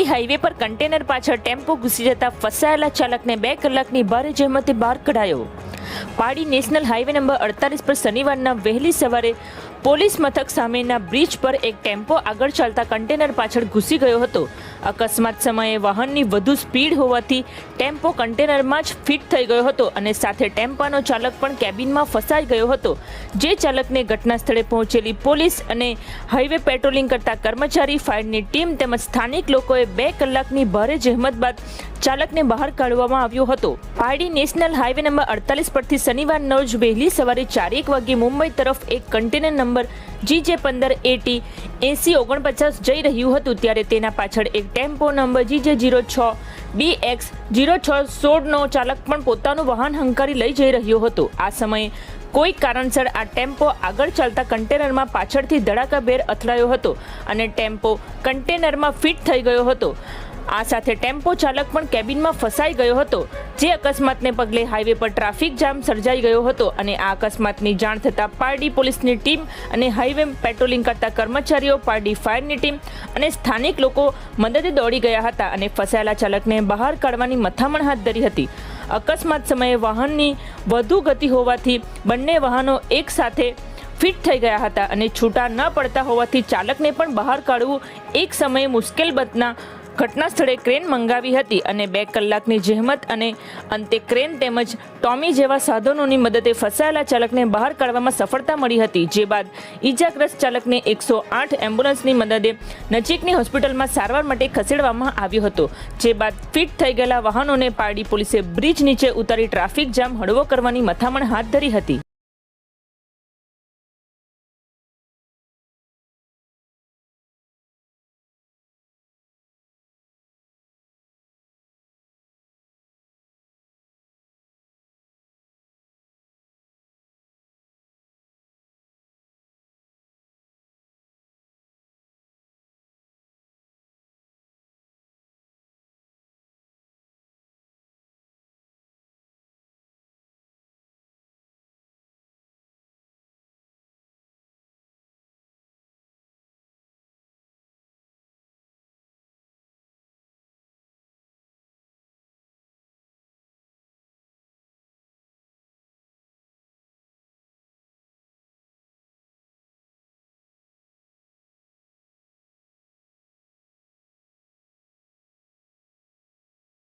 Pardi highway પર container પાછળ tempo ઘૂસી જતા ફસાયેલા ચાલકને બે કલાકની ભારે જહેમતે બહાર કઢાયો. પાડી નેશનલ હાઈવે નંબર અડતાલીસ પર શનિવારના વહેલી સવારે પોલીસ મથક સામેના બ્રિજ પર એક ટેમ્પો આગળ ચાલતા કન્ટેનર પાછળ ઘૂસી ગયો હતો. અકસ્માત સમયે વાહનની વધુ સ્પીડ હોવાથી ટેમ્પો કન્ટેનરમાં જ ફિટ થઈ ગયો હતો અને સાથે ટેમ્પાનો ચાલક પણ કેબિનમાં ફસાઈ ગયો હતો. જે ચાલકને ઘટના સ્થળે પહોંચેલી પોલીસ અને હાઈવે પેટ્રોલિંગ કરતા કર્મચારી, ફાયરની ટીમ તેમજ સ્થાનિક લોકોએ બે કલાકની ભારે જહેમત બાદ ચાલકને બહાર કાઢવામાં આવ્યો હતો. પારડી નેશનલ હાઈવે નંબર અડતાલીસ પરથી શનિવારના રોજ વહેલી સવારે ચારેક વાગે મુંબઈ તરફ એક કન્ટેનર નંબર જી જે પંદર એટી એસી ઓગણપચાસ જઈ રહ્યું હતું ત્યારે તેના પાછળ એક ટેમ્પો નંબર જી જે જીરો છ બી એક્સ જીરો છ સોળનો ચાલક પણ પોતાનું વાહન હંકારી લઈ જઈ રહ્યો હતો. આ સમયે કોઈ કારણસર આ ટેમ્પો આગળ ચાલતા કન્ટેનરમાં પાછળથી ધડાકાભેર અથડાયો હતો અને ટેમ્પો કન્ટેનરમાં ફિટ થઈ ગયો હતો. આ સાથે ટેમ્પો ચાલક પણ કેબિનમાં ફસાઈ ગયો હતો, જે અકસ્માતને પગલે હાઈવે પર ટ્રાફિક જામ સર્જાઈ ગયો હતો અને આ અકસ્માતની જાણ થતાં પારડી પોલીસની ટીમ અને હાઈવે પેટ્રોલિંગ કરતા કર્મચારીઓ, પારડી ફાયરની ટીમ અને સ્થાનિક લોકો મદદે દોડી ગયા હતા અને ફસાયેલા ચાલકને બહાર કાઢવાની મથામણ હાથ ધરી હતી. અકસ્માત સમયે વાહનની વધુ ગતિ હોવાથી બંને વાહનો એક સાથે ફિટ થઈ ગયા હતા અને છૂટા ન પડતા હોવાથી ચાલકને પણ બહાર કાઢવું એક સમયે મુશ્કેલ બનતા ઘટના સ્થળે ક્રેન મંગાવી હતી અને બે કલાકની જહેમત અને અંતે ક્રેન તેમજ ટોમી જેવા સાધનોની મદદે ફસાયેલા ચાલકને બહાર કાઢવામાં સફળતા મળી હતી. જે બાદ ઈજાગ્રસ્ત ચાલકને એકસો આઠ એમ્બ્યુલન્સની મદદે નજીકની હોસ્પિટલમાં સારવાર માટે ખસેડવામાં આવ્યો હતો. જે બાદ ફિટ થઈ ગયેલા વાહનોને પારડી પોલીસે બ્રિજ નીચે ઉતારી ટ્રાફિક જામ હળવો કરવાની મથામણ હાથ ધરી હતી.